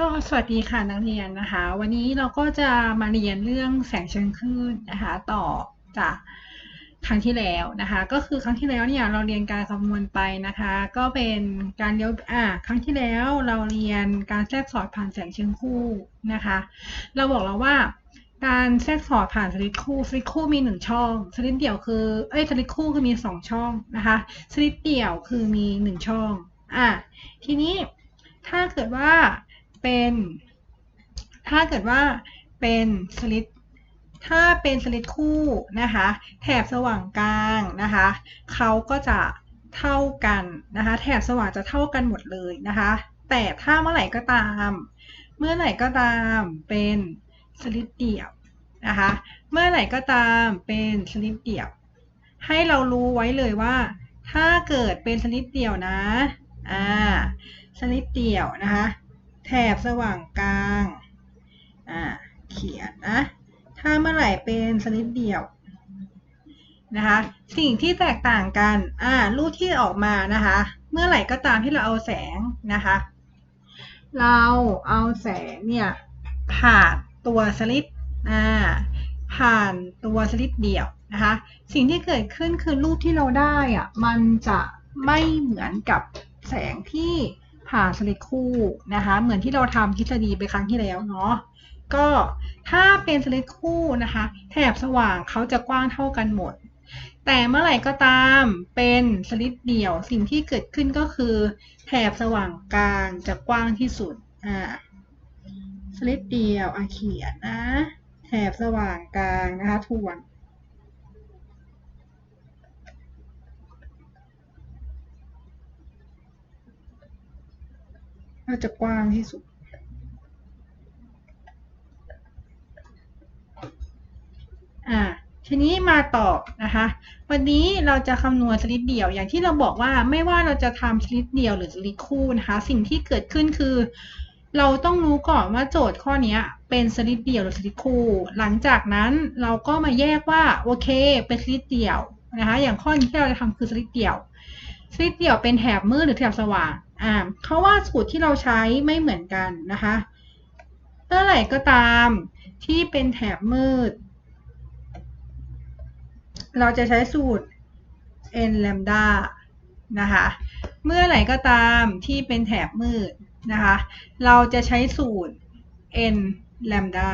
ก็สวัสดีค่ะนักเรียนนะคะ วันนี้เราก็จะมาเรียนเรื่องแสงเชิงคลื่นนะคะ ต่อจากครั้งที่แล้วนะคะ ก็คือครั้งที่แล้วเนี่ยเราเรียนการคำนวณไปนะคะ ก็เป็นการเลี้ยวอ่าครั้งที่แล้วเราเรียนการแทรกสอดผ่านแสงเชิงคู่นะคะ เราบอกแล้วว่าการแทรกสอดผ่านสลิดคู่สลิดคู่มีหนึ่งช่องสลิดเดี่ยวคือเอ้ยสลิดคู่คือมีสองช่องนะคะสลิดเดี่ยวคือมีหนึ่งช่องอะทีนี้ถ้าเกิดว่า เป็น ถ้าเกิดว่าเป็นสลิดถ้าเป็นสลิดคู่นะคะ แถบสว่างกลางนะคะเขาก็จะเท่ากันนะคะ แถบสว่างจะเท่ากันหมดเลยนะคะ แต่ถ้าเมื่อไหร่ก็ตาม เมื่อไหร่ก็ตามเป็นสลิดเดี่ยวนะคะ เมื่อไหร่ก็ตามเป็นสลิดเดี่ยว ให้เรารู้ไว้เลยว่า ถ้าเกิดเป็นสลิดเดี่ยวนะอ่าสลิดเดี่ยวนะคะ แถบสว่างกลาง อ่า เขียนนะ ถ้าเมื่อไหร่เป็นสลิดเดี่ยวนะคะ สิ่งที่แตกต่างกัน อ่า รูปที่ออกมานะคะ เมื่อไหร่ก็ตามที่เราเอาแสงนะคะ เราเอาแสงเนี่ยผ่านตัวสลิดอ่า ผ่านตัวสลิดเดี่ยวนะคะ สิ่งที่เกิดขึ้นคือรูปที่เราได้อะมันจะไม่เหมือนกับแสงที่ ผ่าสลิดคู่นะคะ เหมือนที่เราทำทฤษฎีไปครั้งที่แล้วเนาะก็ถ้าเป็นสลิดคู่นะคะ แถบสว่างเขาจะกว้างเท่ากันหมด แต่เมื่อไหร่ก็ตามเป็นสลิดเดี่ยวสิ่งที่เกิดขึ้นก็คือ แถบสว่างกลางจะกว้างที่สุดอ่าสลิดเดี่ยวอาเขียนนะแถบสว่างกลางนะคะทวน น่าจะกว้างที่สุด อ่า ทีนี้มาต่อนะคะ วันนี้เราจะคำนวณสลิดเดี่ยว อย่างที่เราบอกว่าไม่ว่าเราจะทำสลิดเดี่ยวหรือสลิดคู่นะคะ สิ่งที่เกิดขึ้นคือ เราต้องรู้ก่อนว่าโจทย์ข้อนี้เป็นสลิดเดี่ยวหรือสลิดคู่ หลังจากนั้นเราก็มาแยกว่าโอเค เป็นสลิดเดี่ยวนะคะ อย่างข้อนี้ที่เราจะทำคือสลิดเดี่ยวสลิดเดี่ยวเป็นแถบมืดหรือแถบสว่าง อ่าเพราะว่าสูตรที่เราใช้ไม่เหมือนกันนะคะเมื่อไหร่ก็ตามที่เป็นแถบมืด เราจะใช้สูตร n lambda นะคะเมื่อไหร่ก็ตามที่เป็นแถบมืดนะคะ เราจะใช้สูตร n lambda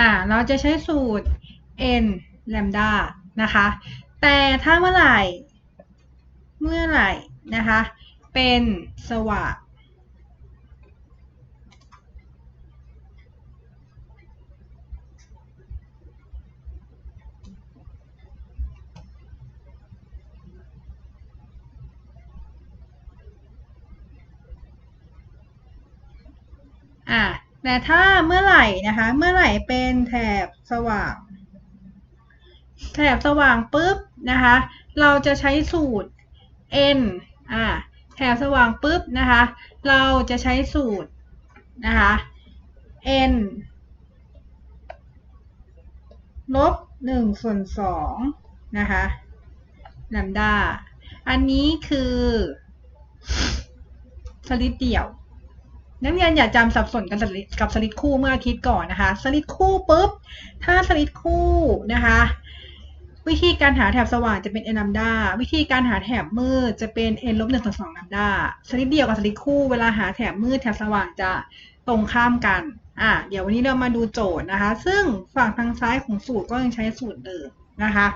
อ่าเราจะใช้สูตร n lambda นะคะ แต่ถ้าเมื่อไหร่ เมื่อไหร่นะคะ เป็นสว่าอ่า แต่ถ้าเมื่อไหร่นะคะ เมื่อไหร่เป็นแถบสว่าง แถบสว่างปุ๊บนะคะ เราจะใช้สูตร n อ่าแถบสว่างปุ๊บนะคะ เราจะใช้สูตรนะคะ n ลบหนึ่งส่วนสองนะคะลมดา อันนี้คือสลิดเดี่ยว นักเรียนอย่าจำสับสนกันสลิดกับสลิดคู่เมื่ออาทิตย์ก่อนนะคะ สลิดคู่ปุ๊บ ถ้าสลิดคู่นะคะ วิธีการหาแถบสว่างจะเป็น n ลัมดาวิธีการหาแถบมืดจะเป็น n ลบหนึ่งส่วนสองลัมดาสลิดเดียวกับสลิดคู่เวลาหาแถบมืดแถบสว่างจะตรงข้ามกัน อะ เดี๋ยววันนี้เรามาดูโจทย์นะคะ ซึ่งฝั่งทางซ้ายของสูตรก็ยังใช้สูตรเดิมนะคะ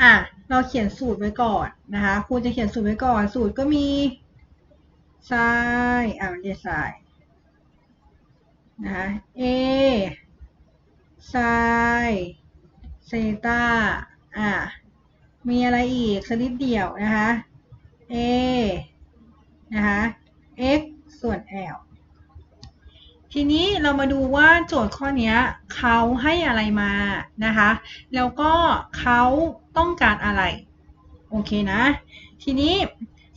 อะ เราเขียนสูตรไว้ก่อนนะคะครูจะเขียนสูตรไว้ก่อน สูตรก็มี ซ้ายอะมันจะซ้ายนะคะ a ซ้ายเซตาอ่ามีอะไรอีกสลิดเดี่ยวนะคะ a นะคะ x ส่วน l ทีนี้เรามาดูว่าโจทย์ข้อนี้เขาให้อะไรมานะคะ แล้วก็เขาต้องการอะไร โอเคนะ ทีนี้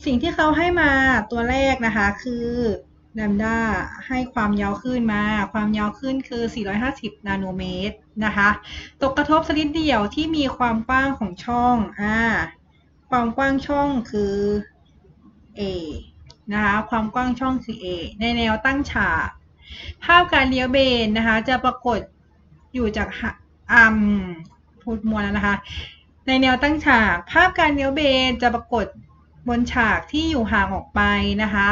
สิ่งที่เขาให้มาตัวแรกนะคะคือแลมด้าให้ความยาวขึ้นมา ความยาวขึ้นคือ 450 นาโนเมตรนะคะ ตกกระทบสลิดเดี่ยวที่มีความกว้างของช่องอ่าความกว้างช่องคือ A นะคะ ความกว้างช่องคือ A ในแนวตั้งฉาก ภาพการเลี้ยวเบนนะคะ จะปรากฏอยู่จากอัมพูดมัวแล้วนะคะ ในแนวตั้งฉาก ภาพการเลี้ยวเบนจะปรากฏ บนฉากที่อยู่ห่างออกไปนะคะ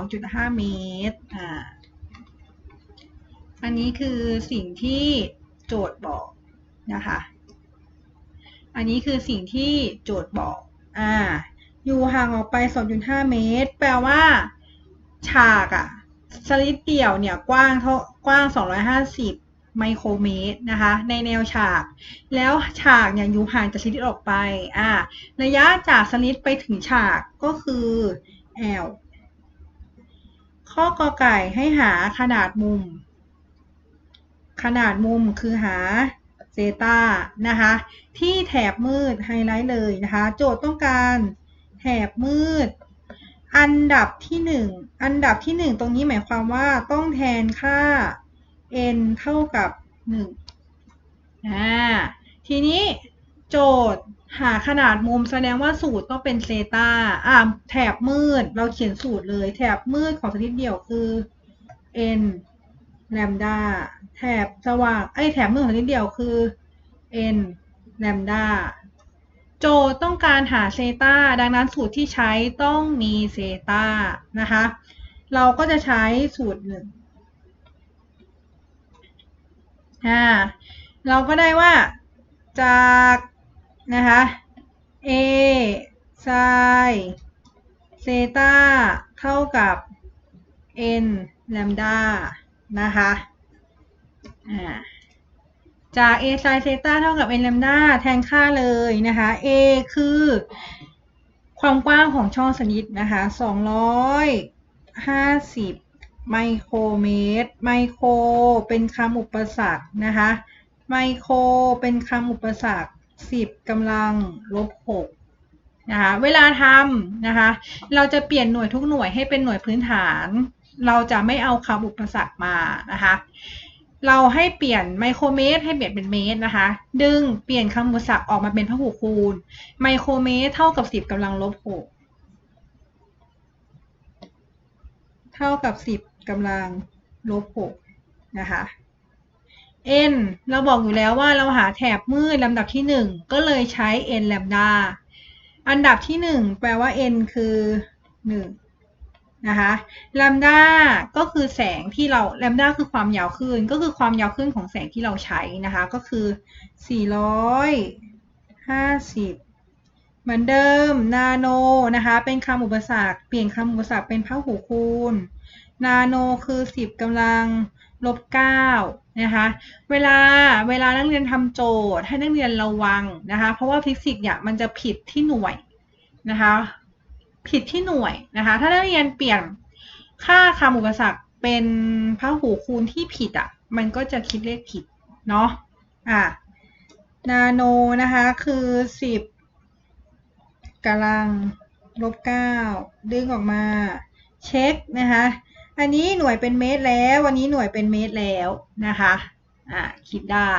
2.5 เมตรอ่าอันนี้คือสิ่งที่โจทย์บอกนะคะ อันนี้คือสิ่งที่โจทย์บอกอ่าอยู่ห่างออกไป 2.5 เมตร แปลว่า ฉากอะสลิดเดี่ยวเนี่ยกว้างเท่ากว้าง 250 ไมโครเมตรนะคะ ในแนวฉาก แล้วฉากเนี่ยอยู่ห่างจากสลิดออกไปอ่าระยะจากสลิดไปถึงฉากก็คือ L ข้อกอไก่ให้หาขนาดมุม ขนาดมุมคือหาเซตานะคะ ที่แถบมืดไฮไลท์เลยนะคะ โจทย์ต้องการแถบมืด อันดับที่หนึ่งอันดับที่หนึ่งตรงนี้หมายความว่าต้องแทนค่า n เท่ากับหนึ่งอ่าทีนี้โจทย์หาขนาดมุมแสดงว่าสูตรต้องเป็นเซตาอ่าแถบมืดเราเขียนสูตรเลย แถบมืดของสลิดเดี่ยวคือ n แลมดาแถบสว่างไอ้แถบมืดของนิดเดียวคือ n แลมดาโจทย์ต้องการหาเซตาดังนั้นสูตรที่ใช้ต้องมีเซตานะคะ เราก็จะใช้สูตรหนึ่ง อ่าเราก็ได้ว่าจากนะคะ a sin เซตาเท่ากับ n แลมดานะคะจาก a sin เซตาเท่ากับ n แลมดาแทนค่าเลยนะคะ a คือความกว้างของช่องสลิดนะคะ 250 ไมโครเมตร ไมโครเป็นคำอุปสรรคนะคะ ไมโครเป็นคำอุปสรรค 10กำลังลบ6นะคะ เวลาทำนะคะ เราจะเปลี่ยนหน่วยทุกหน่วยให้เป็นหน่วยพื้นฐาน เราจะไม่เอาคำอุปสรรคมานะคะ เราให้เปลี่ยนไมโครเมตร ให้เปลี่ยนเป็นเมตรนะคะ ดึงเปลี่ยนคำอุปสรรคออกมาเป็นพหูคูณ ไมโครเมตรเท่ากับ 10กำลังลบ6เท่ากับ 10 กำลังลบ6นะคะ n เราบอกอยู่แล้วว่าเราหาแถบมืดลำดับที่ 1 ก็เลยใช้ n แลมดาอันดับที่ 1 แปลว่า n คือ 1 นะคะแลมดาก็คือแสงที่เราแลมด้าคือความยาวคลื่นก็คือความยาวคลื่นของแสงที่เราใช้นะคะ ก็คือ 450เหมือนเดิมนาโนนะคะ เป็นคำอุปสรรค เปลี่ยนคำอุปสรรคเป็นพหูคูณ นาโนคือ 10กำลังลบ9นะคะเวลาเวลานักเรียนทำโจทย์ให้นักเรียนระวังนะคะเพราะว่าฟิสิกส์เนี่ยมันจะผิดที่หน่วยนะคะผิดที่หน่วยนะคะถ้านักเรียนเปลี่ยนค่าคำอุปสรรคเป็นพหูคูณที่ผิดอะ่ะมันก็จะคิดเลขผิดเนาะอะนาโนนะคะคือสิบกำลังลบเก้าดึงออกมาเช็คนะคะ อันนี้หน่วยเป็นเมตรแล้ววันนี้หน่วยเป็นเมตรแล้วนะคะอะคิดได้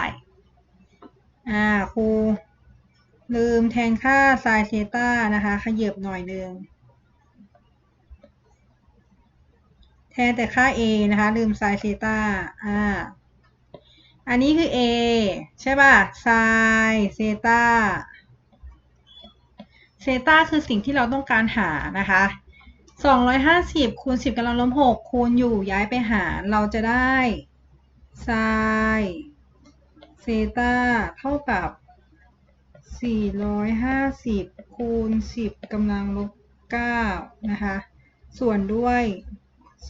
อ่าครูลืมแทนค่าไซน์เทต้านะคะขยับหน่อยนึงแทนแต่ค่า a นะคะ ลืมไซน์เซต้าอ่าอันนี้คือ a ใช่ป่ะไซน์เซต้าเซต้าคือสิ่งที่เราต้องการหานะคะ 250คูณ10กำลังลบ6คูณอยู่ย้ายไปหารเราจะได้ไซน์เซตาเท่ากับ 450คูณ10กำลังลบ9นะคะ ส่วนด้วย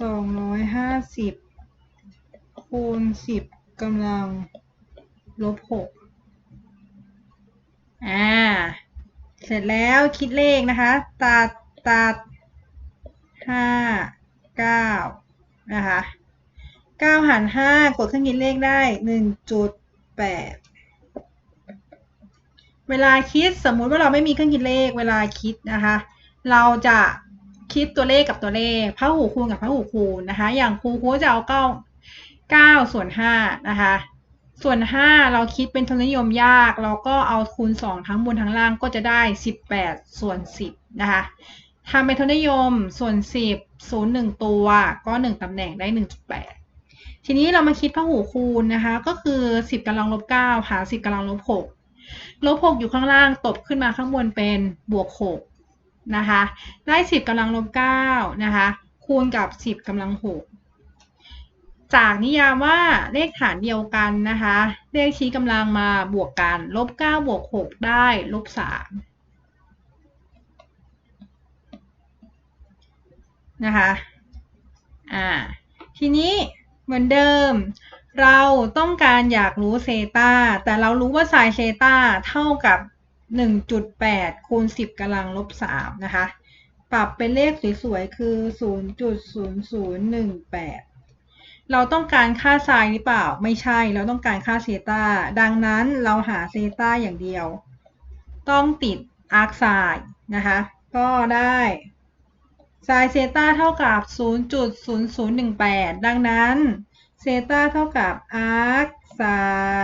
สองร้อยห้าสิบคูณสิบกำลังลบหกอ่า เสร็จแล้วคิดเลขนะคะ ตัดตัด ห้าเก้านะคะเก้าหารห้ากดเครื่องคิดเลขได้หนึ่งจุดแปดเวลาคิดสมมุติว่าเราไม่มีเครื่องคิดเลขเวลาคิดนะคะ เราจะคิดตัวเลขกับตัวเลขพหูคูณกับพหูคูณนะคะ อย่างครูครูจะเอาเก้าเก้าส่วนห้านะคะ ส่วนห้าเราคิดเป็นทุนนิยมยาก เราก็เอาคูณสองทั้งบนทั้งล่างก็จะได้สิบแปดส่วนสิบนะคะ ทำเป็นทุนนิยมส่วน 10 0 1 ตัว ก็ 1ตำแหน่งได้ 1.8 ทีนี้เรามาคิดพหูคูณนะคะ ก็คือ 10กำลังลบ9หา10กำลังลบ6ลบ6อยู่ข้างล่างตบขึ้นมาข้างบนเป็นบวก6นะคะ ได้ 10กำลังลบ9นะคะ คูณกับ 10กำลัง6จากนิยามว่าเลขฐานเดียวกันนะคะ เลขชี้กำลังมาบวกกัน ลบ9บวก6ได้ลบ3 นะคะอ่าทีนี้เหมือนเดิม เราต้องการอยากรู้เซตาแต่เรารู้ว่าไซน์เซตาเท่ากับ 1.8 คูณ 10กำลังลบ 3 นะคะ ปรับเป็นเลขสวยๆ คือ 0.0018 เราต้องการค่าไซน์หรือเปล่า ไม่ใช่ เราต้องการค่าเซตาดังนั้นเราหาเซตาอย่างเดียว ต้องติดอาร์คไซน์นะคะ ก็ได้ ไซน์เซตาเท่ากับ 0.0018 ดังนั้นเซตาเท่ากับอาร์คไซ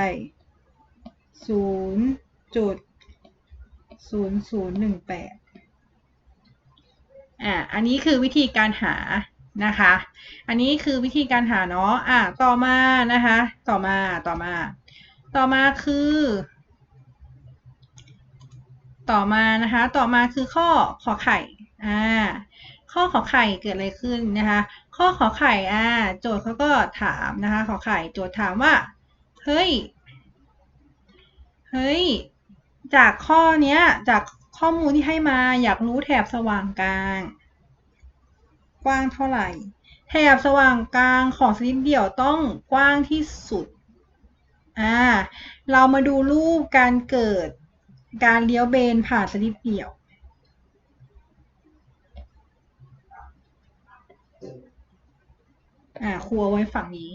น์0.0018 อะ อันนี้คือวิธีการหานะคะ อันนี้คือวิธีการหาเนาะ อะ ต่อมานะคะ ต่อมา ต่อมา ต่อมาคือ ต่อมานะคะ ต่อมาคือข้อขอไข่ อ่า ข้อขอไข่เกิดอะไรขึ้นนะคะ ข้อขอไข่อ่าโจทย์เขาก็ถามนะคะขอไข่โจทย์ถามว่า เฮ้ย เฮ้ย จากข้อเนี้ย จากข้อมูลที่ให้มาอยากรู้แถบสว่างกลาง กว้างเท่าไหร่ แถบสว่างกลางของสลิปเดี่ยวต้องกว้างที่สุดอ่าเรามาดูรูปการเกิดการเลี้ยวเบนผ่านสลิปเดี่ยว อ่าครัวไว้ฝั่งนี้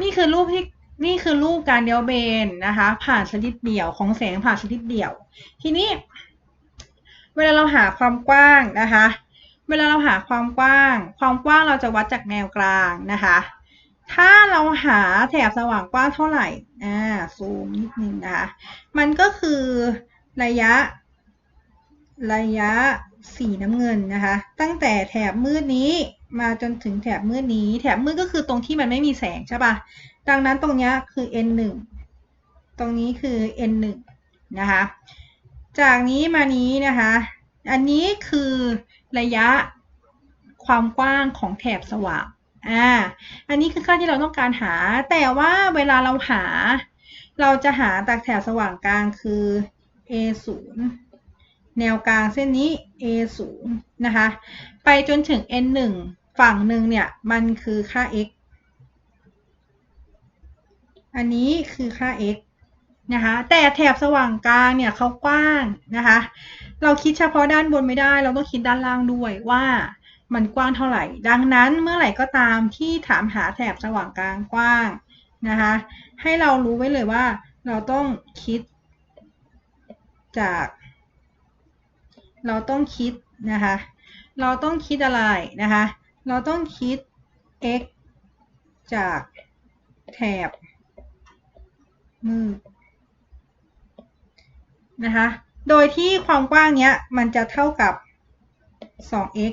นี่คือรูปที่นี่คือรูปการเลี้ยวเบนนะคะ ผ่านสลิปเดี่ยวของแสงผ่านสลิปเดี่ยว ทีนี้ เวลาเราหาความกว้างนะคะ เวลาเราหาความกว้าง ความกว้างเราจะวัดจากแนวกลางนะคะ ถ้าเราหาแถบสว่างกว้างเท่าไหร่อ่าซูมนิดนึงนะคะมันก็คือระยะ ระยะ สีน้ำเงินนะคะ ตั้งแต่แถบมืดนี้มาจนถึงแถบมืดนี้ แถบมืดก็คือตรงที่มันไม่มีแสงใช่ปะดังนั้นตรงนี้คือ n 1ตรงนี้คือ n 1นะคะ จากนี้มานี้นะคะ อันนี้คือระยะความกว้างของแถบสว่าง อ่า อันนี้คือค่าที่เราต้องการหา แต่ว่าเวลาเราหา เราจะหาจากแถบสว่างกลางคือ a 0 แนวกลางเส้นนี้ a 0นะคะ ไปจนถึง n 1ฝั่งหนึ่งเนี่ย มันคือค่า x อันนี้คือค่า x นะคะ แต่แถบสว่างกลางเนี่ยเขากว้างนะคะ เราคิดเฉพาะด้านบนไม่ได้ เราต้องคิดด้านล่างด้วยว่ามันกว้างเท่าไหร่ ดังนั้นเมื่อไหร่ก็ตามที่ถามหาแถบสว่างกลางกว้างนะคะ ให้เรารู้ไว้เลยว่าเราต้องคิดจาก เราต้องคิดนะคะ เราต้องคิดอะไรนะคะ เราต้องคิด x จากแถบมืดนะคะ โดยที่ความกว้างเนี้ยมันจะเท่ากับ 2x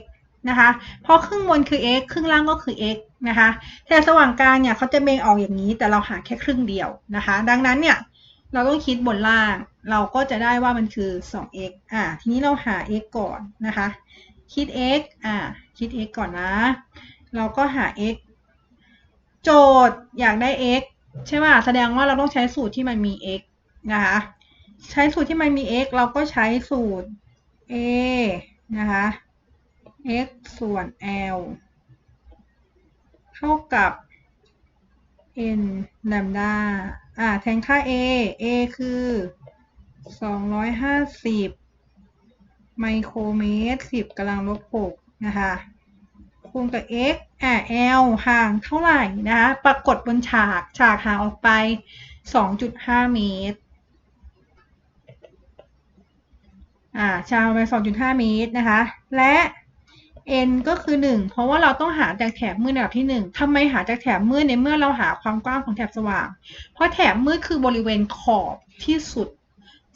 นะคะ เพราะครึ่งบนคือ x ครึ่งล่างก็คือ x นะคะแต่สว่างกลางเนี่ยเขาจะเบ่งออกอย่างนี้ แต่เราหาแค่ครึ่งเดียวนะคะ ดังนั้นเนี่ย เราต้องคิดบนล่าง เราก็จะได้ว่ามันคือ 2x อ่า ทีนี้เราหา x ก่อนนะคะ คิด x อ่า คิด x ก่อนนะ เราก็หา x โจทย์อยากได้ x ใช่ไหมแสดงว่าเราต้องใช้สูตรที่มันมี x นะคะ ใช้สูตรที่มันมี x เราก็ใช้สูตร a นะคะ x ส่วน l เท่ากับ n แลมดา อ่าแทนค่า a a คือ250ไมโครเมตร10กำลังลบ6นะคะคูณกับ x อ่า l ห่างเท่าไหร่นะคะ ปรากฏบนฉาก ฉากห่างออกไป 2.5 เมตร อ่า ชาวไป 2.5 เมตรนะคะ และ n ก็คือ 1 เพราะว่าเราต้องหาจากแถบมืดระดับที่ 1ทำไมหาจากแถบมืดในเมื่อเราหาความกว้างของแถบสว่าง เพราะแถบมืดคือบริเวณขอบที่สุด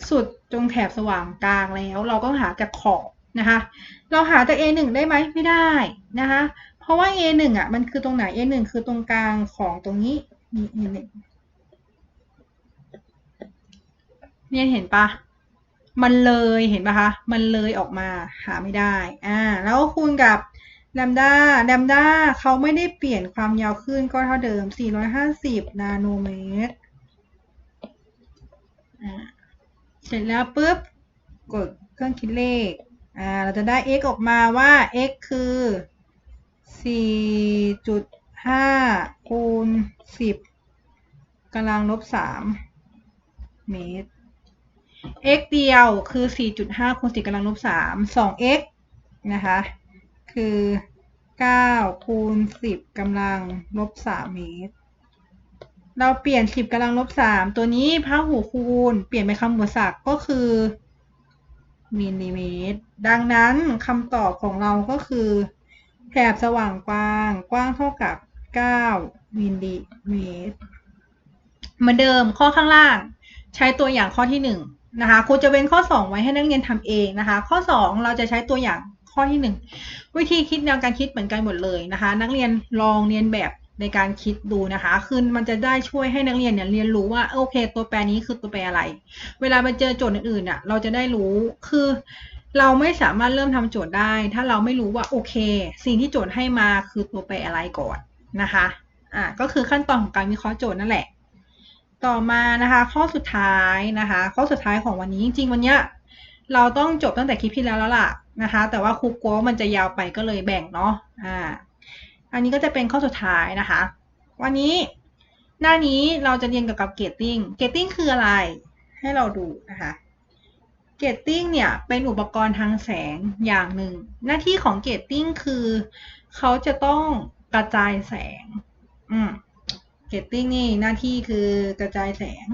สุดตรงแถบสว่างกลางแล้ว เราก็หาจากขอบนะคะ เราหาจาก a 1ได้ไหมไม่ได้นะคะ เพราะว่า a 1อะมันคือตรงไหน a 1คือตรงกลางของตรงนี้นี่ a 1เนี่ยเห็นปะ มันเลยเห็นปะคะ มันเลยออกมาหาไม่ได้ อ่า แล้วคูณกับแลมด้าแลมด้าเขาไม่ได้เปลี่ยนความยาวขึ้นก็เท่าเดิม 450 นาโนเมตร เสร็จแล้วปุ๊บ กดเครื่องคิดเลข อ่า เราจะได้ x ออกมาว่า x คือ 4.5 คูณ 10กำลังลบ 3 เมตร x เดียวคือ 4.5คูณ10กำลังลบ3 2x นะคะ คือ 9 คูณ 10กำลังลบ3เมตร เราเปลี่ยน 10กำลังลบ3ตัวนี้พหูคูณ เปลี่ยนเป็นคำบวกศักก็คือมิลลิเมตร ดังนั้นคำตอบของเราก็คือแถบสว่างกว้าง กว้างเท่ากับ 9 มิลลิเมตร เหมือนเดิมข้อข้างล่าง ใช้ตัวอย่างข้อที่ 1 นะคะครูจะเป็นข้อ 2 ไว้ให้นักเรียนทำเองนะคะ ข้อ 2 เราจะใช้ตัวอย่างข้อที่ 1 วิธีคิดแนวการคิดเหมือนกันหมดเลยนะคะ นักเรียนลองเรียนแบบในการคิดดูนะคะ คือมันจะได้ช่วยให้นักเรียนเนี่ยเรียนรู้ว่าโอเค ตัวแปรนี้คือตัวแปรอะไร เวลาไปเจอโจทย์อื่นๆน่ะเราจะได้รู้คือ เราไม่สามารถเริ่มทำโจทย์ได้ ถ้าเราไม่รู้ว่าโอเค สิ่งที่โจทย์ให้มาคือตัวแปรอะไรก่อนนะคะอ่าก็คือขั้นตอนของการวิเคราะห์โจทย์นั่นแหละ ต่อมานะคะข้อสุดท้ายนะคะ ข้อสุดท้ายของวันนี้จริงๆวันเนี้ยเราต้องจบตั้งแต่คลิปที่แล้วแล้วล่ะนะคะ แต่ว่าครูกลัวมันจะยาวไปก็เลยแบ่งเนาะอ่าอันนี้ก็จะเป็นข้อสุดท้ายนะคะ วันนี้หน้านี้เราจะเรียนเกี่ยวกับเกตติ้งเกตติ้งคืออะไร ให้เราดูนะคะเกตติ้งเนี่ยเป็นอุปกรณ์ทางแสงอย่างหนึ่ง หน้าที่ของเกตติ้งคือ เขาจะต้องกระจายแสง อืม เกตติ้งนี่หน้าที่คือกระจายแสง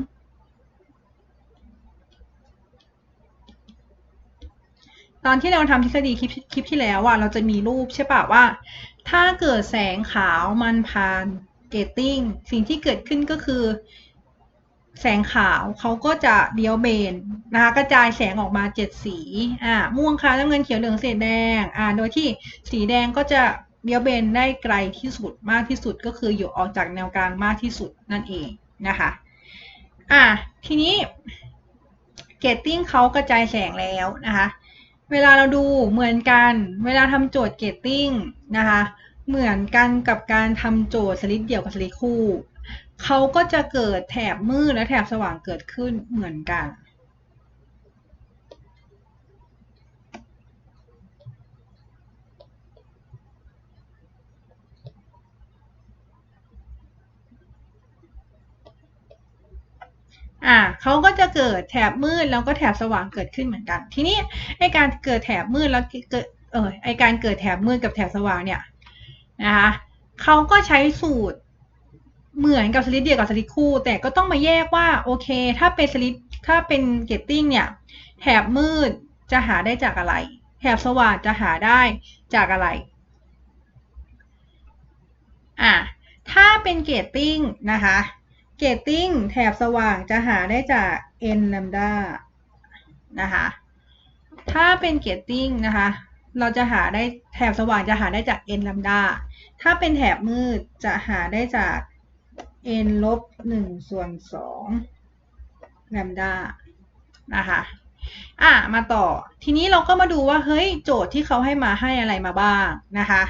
ตอนที่เราทำทฤษฎีคลิปคลิปที่แล้วอะเราจะมีรูปใช่ปะว่า ถ้าเกิดแสงขาวมันผ่านเกตติ้งสิ่งที่เกิดขึ้นก็คือ แสงขาวเขาก็จะเดียวเบนนะคะกระจายแสงออกมาเจ็ดสีอ่าม่วงขาวน้ำเงินเขียวเหลืองเศษแดงอ่าโดยที่สีแดงก็จะ เดียวเบนได้ไกลที่สุดมากที่สุดก็คืออยู่ออกจากแนวกลางมากที่สุดนั่นเองนะคะอ่าทีนี้เกตติ้งเขากระจายแสงแล้วนะคะเวลาเราดูเหมือนกัน เวลาทำโจทย์เกตติ้งนะคะเหมือนกันกับการทำโจทย์สลิดเดี่ยวกับสลิดคู่เขาก็จะเกิดแถบมืดและแถบสว่างเกิดขึ้นเหมือนกัน อ่าเขาก็จะเกิดแถบมืดแล้วก็แถบสว่างเกิดขึ้นเหมือนกัน ทีนี้ไอการเกิดแถบมืดแล้วเกิดเออไอการเกิดแถบมืดกับแถบสว่างเนี่ยนะคะเขาก็ใช้สูตรเหมือนกับสลิดเดียวกับสลิดคู่ แต่ก็ต้องมาแยกว่าโอเค ถ้าเป็นสลิดถ้าเป็นเกตติ้งเนี่ยแถบมืดจะหาได้จากอะไร แถบสว่างจะหาได้จากอะไรอะถ้าเป็นเกตติ้งนะคะ เกตติ้งแถบสว่างจะหาได้จาก n lambda นะคะ ถ้าเป็นเกตติ้งนะคะ เราจะหาได้แถบสว่างจะหาได้จาก n lambda ถ้าเป็นแถบมืดจะหาได้จาก n ลบ1ส่วน2 lambda นะคะ อะ มาต่อ ทีนี้เราก็มาดูว่า เฮ้ย โจทย์ที่เขาให้มาให้อะไรมาบ้างนะคะ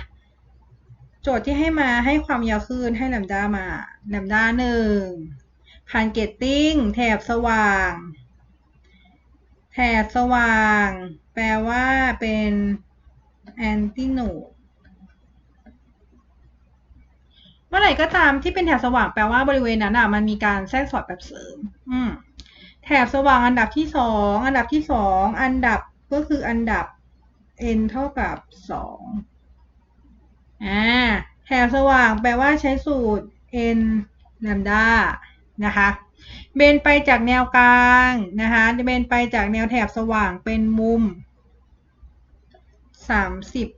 โจทย์ที่ให้มาให้ความยาวคลื่นให้แลมด้ามาแลมด้าหนึ่งผ่านเกตติ้งแถบสว่าง แถบสว่าง แปลว่าเป็นแอนติโนดเมื่อไหร่ก็ตามที่เป็นแถบสว่างแปลว่าบริเวณนั้นอะมันมีการแทรกสอดแบบเสริม อืมแถบสว่างอันดับที่สองอันดับที่สองอันดับก็คืออันดับ n เท่ากับสอง อ่าแถบสว่างแปลว่าใช้สูตร n lambda นะคะเบนไปจากแนวกลางนะคะเบนไปจากแนวแถบสว่างเป็นมุม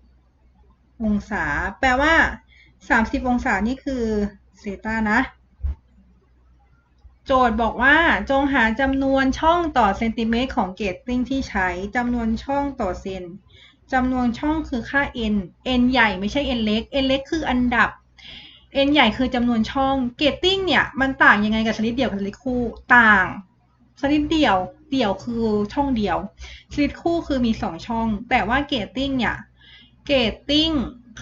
30 องศา แปลว่า 30 องศานี่คือเซตานะ โจทย์บอกว่าจงหาจำนวนช่องต่อเซนติเมตรของเกตติ้งที่ใช้จำนวนช่องต่อเซน จำนวนช่องคือค่า n n ใหญ่ไม่ใช่ n เล็ก n เล็กคืออันดับ n ใหญ่คือจำนวนช่องเกตติ้งเนี่ยมันต่างยังไงกับสลิดเดี่ยวกับสลิดคู่ต่างสลิดเดี่ยวเดี่ยวคือช่องเดียวสลิดคู่คือมีสองช่อง แต่ว่าเกตติ้งเนี่ยเกตติ้ง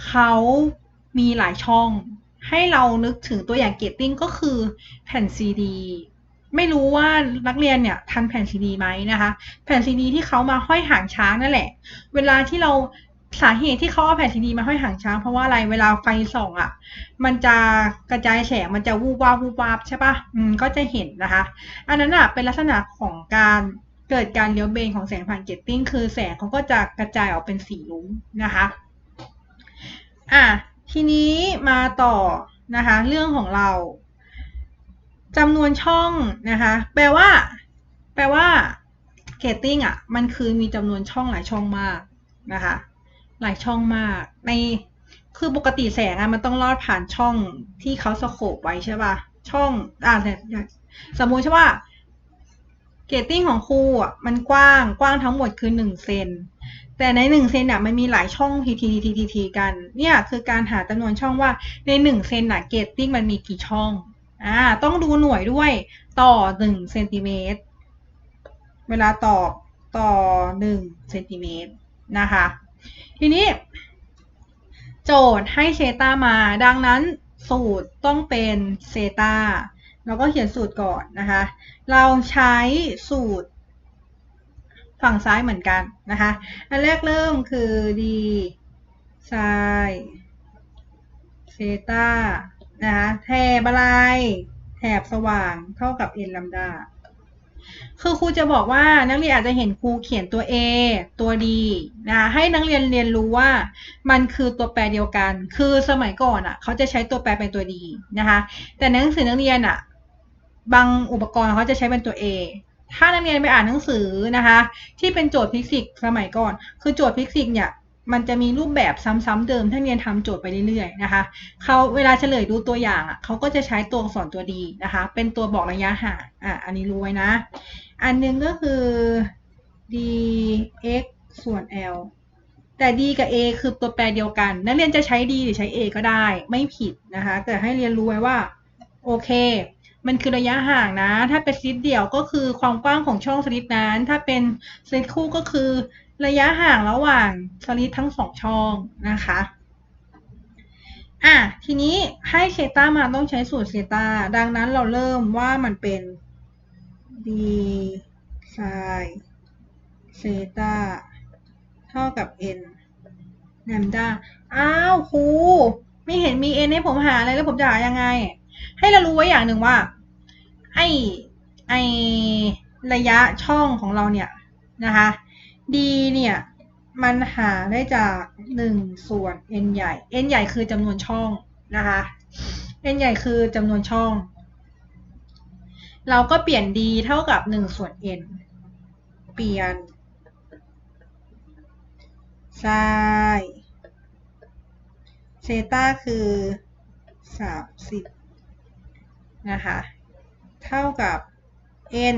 เขามีหลายช่อง ให้เรานึกถึงตัวอย่างเกตติ้งก็คือแผ่นซีดี ไม่รู้ว่านักเรียนเนี่ยทันแผ่นซีดีไหมนะคะ แผ่นซีดีที่เขามาห้อยหางช้างนั่นแหละ เวลาที่เราสาเหตุที่เขาเอาแผ่นซีดีมาห้อยหางช้างเพราะว่าอะไรเวลาไฟส่องอะ่ะ มันจะกระจายแสงมันจะวูบวาบวูบวาบใช่ปะอืมก็จะเห็นนะคะ อันนั้นอะเป็นลักษณะของการเกิดการเลี้ยวเบนของแสงผ่านเกตติ้งคือแสงเขาก็จะกระจายออกเป็นสีลุ้งนะคะอะทีนี้มาต่อนะคะ เรื่องของเรา จำนวนช่องนะคะ แปลว่า แปลว่าเกตติ้งอะ มันคือมีจำนวนช่องหลายช่องมากนะคะ หลายช่องมาก ในคือปกติแสงอะมันต้องลอดผ่านช่องที่เขาสโคปไว้ใช่ป่ะ ช่องอ่าสมมุติใช่ว่าเกตติ้งของครูอะมันกว้างกว้างทั้งหมดคือหนึ่งเซนแต่ในหนึ่งเซนอะมันมีหลายช่องทีทีทีทีทีกัน เนี่ยคือการหาจำนวนช่องว่าในหนึ่งเซนอะเกตติ้งมันมีกี่ช่อง อ่าต้องดูหน่วยด้วยต่อหนึ่งเซนติเมตรเวลาตอบต่อหนึ่งเซนติเมตรนะคะ ทีนี้ โจทย์ให้เซตามา ดังนั้นสูตรต้องเป็นเซตาเราก็เขียนสูตรก่อนนะคะ เราใช้สูตรฝั่งซ้ายเหมือนกันนะคะ อันแรกเริ่มคือ d ไซเซตา นะคะแถบอะไร แถบสว่างเท่ากับ n ลัมดาคือครูจะบอกว่านักเรียนอาจจะเห็นครูเขียนตัว A ตัว D นะให้นักเรียนเรียนรู้ว่ามันคือตัวแปรเดียวกัน คือสมัยก่อนอะ เขาจะใช้ตัวแปรเป็นตัว D นะคะ แต่ในหนังสือนักเรียนอะ บางอุปกรณ์เขาจะใช้เป็นตัว A ถ้านักเรียนไปอ่านหนังสือนะคะ ที่เป็นโจทย์ฟิสิกส์สมัยก่อน คือโจทย์ฟิสิกส์เนี่ย มันจะมีรูปแบบซ้ำๆเดิม ถ้าเรียนทำโจทย์ไปเรื่อยๆนะคะเขาเวลาเฉลยดูตัวอย่างอะเขาก็จะใช้ตัวอักษรตัวดีนะคะ เป็นตัวบอกระยะห่างอะอันนี้รู้ไว้นะ อันนึงก็คือ dx ส่วน l แต่ d กับ a คือตัวแปรเดียวกัน นักเรียนจะใช้ d หรือใช้ a ก็ได้ไม่ผิดนะคะแต่ให้เรียนรู้ไว้ว่าโอเค มันคือระยะห่างนะ ถ้าเป็นสลิดเดี่ยวก็คือความกว้างของช่องสลิดนั้น ถ้าเป็นสลิดคู่ก็คือ ระยะห่างระหว่างสลิดทั้งสองช่องนะคะอะทีนี้ให้เซตามาต้องใช้สูตรเซตาดังนั้นเราเริ่มว่ามันเป็น d ไซเซตาเท่ากับ n แลมดาอ้าวครูไม่เห็นมี n ให้ผมหาอะไรแล้วผมจะหายังไง ให้เรารู้ไว้อย่างหนึ่งว่า ไอไอระยะช่องของเราเนี่ยนะคะ d เนี่ย มันหาได้จาก1ส่วน n ใหญ่ n ใหญ่คือจำนวนช่องนะคะ n ใหญ่คือจำนวนช่อง เราก็เปลี่ยน d เท่ากับ1ส่วน n เปลี่ยนไซเซตาคือ30นะคะ เท่ากับ n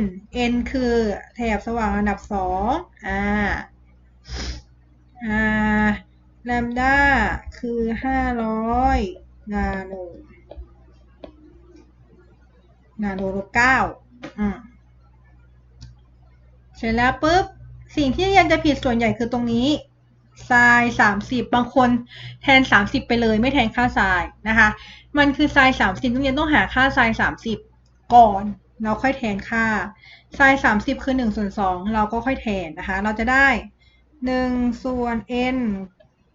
n คือแถบสว่างอันดับสองอ่าอ่าแลมดาคือห้าร้อยนาโนนาโนลบเก้าอืมเสร็จแล้วปุ๊บ สิ่งที่ยังจะผิดส่วนใหญ่คือตรงนี้ไซน์สามสิบบางคนแทนสามสิบไปเลยไม่แทนค่าไซน์นะคะ มันคือไซน์สามสิบนักเรียนต้องหาค่าไซน์สามสิบก่อน เราค่อยแทนค่า ไซน์สามสิบคือหนึ่งส่วนสองเราก็ค่อยแทนนะคะ เราจะได้หนึ่งส่วน n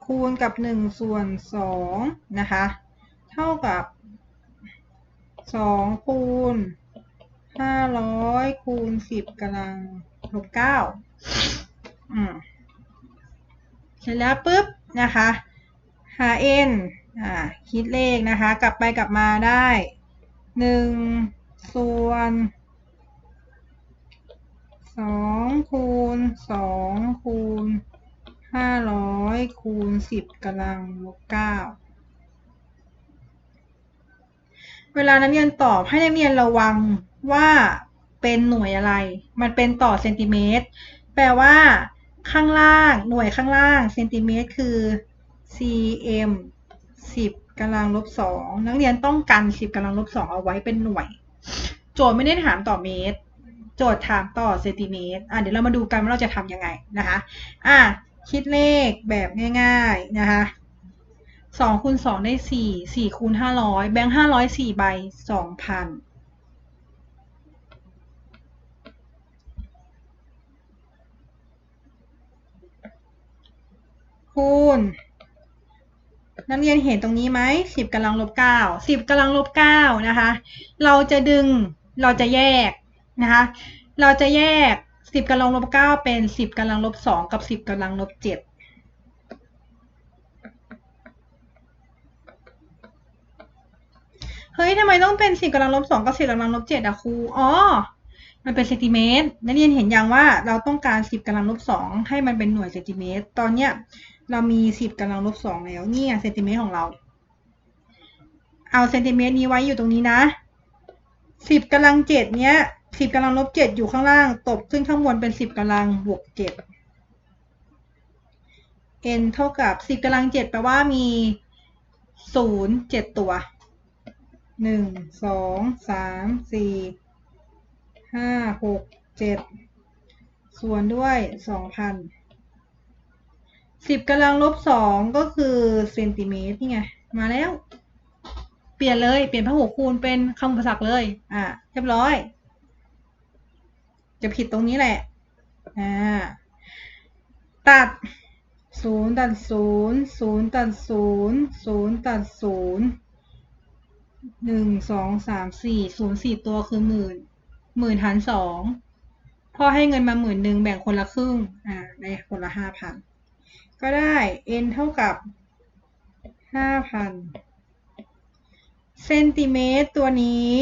คูณกับหนึ่งส่วนสองนะคะ เท่ากับสองคูณห้าร้อยคูณสิบกำลังลบเก้าอืมเสร็จแล้วปุ๊บนะคะหา n อ่าคิดเลขนะคะ กลับไปกลับมาได้หนึ่ง ส่วนสองคูณสองคูณห้าร้อยคูณสิบกำลังลบเก้าเวลานักเรียนตอบให้นักเรียนระวังว่าเป็นหน่วยอะไร มันเป็นต่อเซนติเมตร แปลว่า ข้างล่าง หน่วยข้างล่างเซนติเมตรคือ cm 10กำลังลบ2นักเรียนต้องกัน 10กำลังลบ2เอาไว้เป็นหน่วย โจทย์ไม่ได้ถามต่อเมตร โจทย์ถามต่อเซนติเมตรอะเดี๋ยวเรามาดูกันว่าเราจะทำยังไงนะคะอะคิดเลขแบบง่าย ๆนะคะสองคูณสองได้สี่สี่คูณห้าร้อยแบงค์ห้าร้อยสี่ใบสองพันคูณ นักเรียนเห็นตรงนี้ไหมสิบกำลังลบเก้าสิบกำลังลบเก้านะคะ เราจะดึงเราจะแยกนะคะ เราจะแยกสิบกำลังลบเก้าเป็นสิบกำลังลบสองกับสิบกำลังลบเจ็ดเฮ้ยทำไมต้องเป็นสิบกำลังลบสองกับสิบกำลังลบเจ็ดอะครู อ๋อ มันเป็นเซนติเมตร นักเรียนเห็นยังว่าเราต้องการสิบกำลังลบสองให้มันเป็นหน่วยเซนติเมตร ตอนเนี้ย เรามีสิบกำลังลบสองแล้วนี่เซนติเมตรของเรา เอาเซนติเมตรนี้ไว้อยู่ตรงนี้นะสิบกำลังเจ็ดเนี้ยสิบกำลังลบเจ็ดอยู่ข้างล่าง ตบขึ้นข้างบนเป็นสิบกำลังบวกเจ็ด n เท่ากับสิบกำลังเจ็ดแปลว่ามีศูนย์เจ็ดตัวหนึ่งสองสามสี่ห้าหกเจ็ดส่วนด้วยสองพัน สิบกำลังลบสองก็คือเซนติเมตรนี่ไง มาแล้ว เปลี่ยนเลย เปลี่ยนพหูคูณเป็นคำภาษาเลย อะ เรียบร้อย จะผิดตรงนี้แหละ อ่า ตัดศูนย์ตัดศูนย์ศูนย์ตัดศูนย์ศูนย์ตัดศูนย์หนึ่งสองสามสี่ศูนย์สี่ตัวคือหมื่นหมื่นหารสองพ่อให้เงินมาหมื่นหนึ่งแบ่งคนละครึ่ง อ่าได้คนละห้าพัน ก็ได้ n เท่ากับห้าพันเซนติเมตรตัวนี้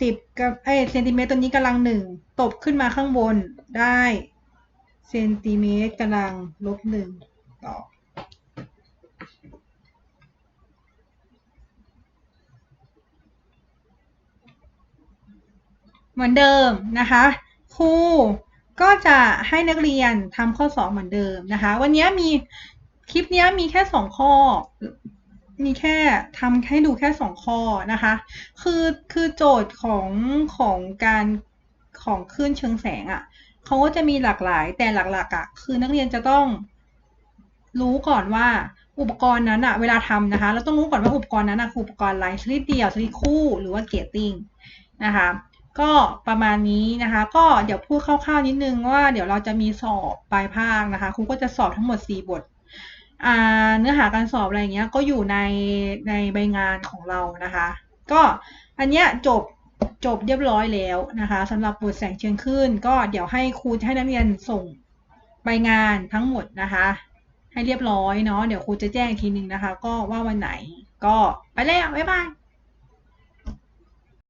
สิบกับเอ้เซนติเมตรตัวนี้กำลังหนึ่งตบขึ้นมาข้างบนได้ เซนติเมตรกำลังลบหนึ่งต่อเหมือนเดิมนะคะครู ก็จะให้นักเรียนทำข้อสอบเหมือนเดิมนะคะ วันนี้มีคลิปนี้มีแค่สองข้อ มีแค่ทำให้ดูแค่สองข้อนะคะ คือคือโจทย์ของของการของคลื่นเชิงแสงอะ่ะเขาก็จะมีหลากหลาย แต่หลักๆอะ่ะคือนักเรียนจะต้องรู้ก่อนว่าอุปกรณ์นั้นอะเวลาทำนะคะ เราต้องรู้ก่อนว่าอุปกรณ์นั้นอะคืออุปกรณ์อะไรชนิดเดียวชนิดคู่หรือว่าเกตติ้งนะคะ ก็ประมาณนี้นะคะ ก็เดี๋ยวพูดคร่าวๆนิดนึงว่าเดี๋ยวเราจะมีสอบปลายภาคนะคะครูก็จะสอบทั้งหมด 4 บทเนื้อหาการสอบอะไรเงี้ยก็อยู่ในในใบงานของเรานะคะ ก็อันเนี้ยจบจบเรียบร้อยแล้วนะคะสำหรับบทแสงเชิงขึ้น ก็เดี๋ยวให้ครูให้นักเรียนส่งใบงานทั้งหมดนะคะ ให้เรียบร้อยเนาะเดี๋ยวครูจะแจ้งอีกทีนึงนะคะ ก็ว่าวันไหน ก็ไปแล้วบ๊ายบาย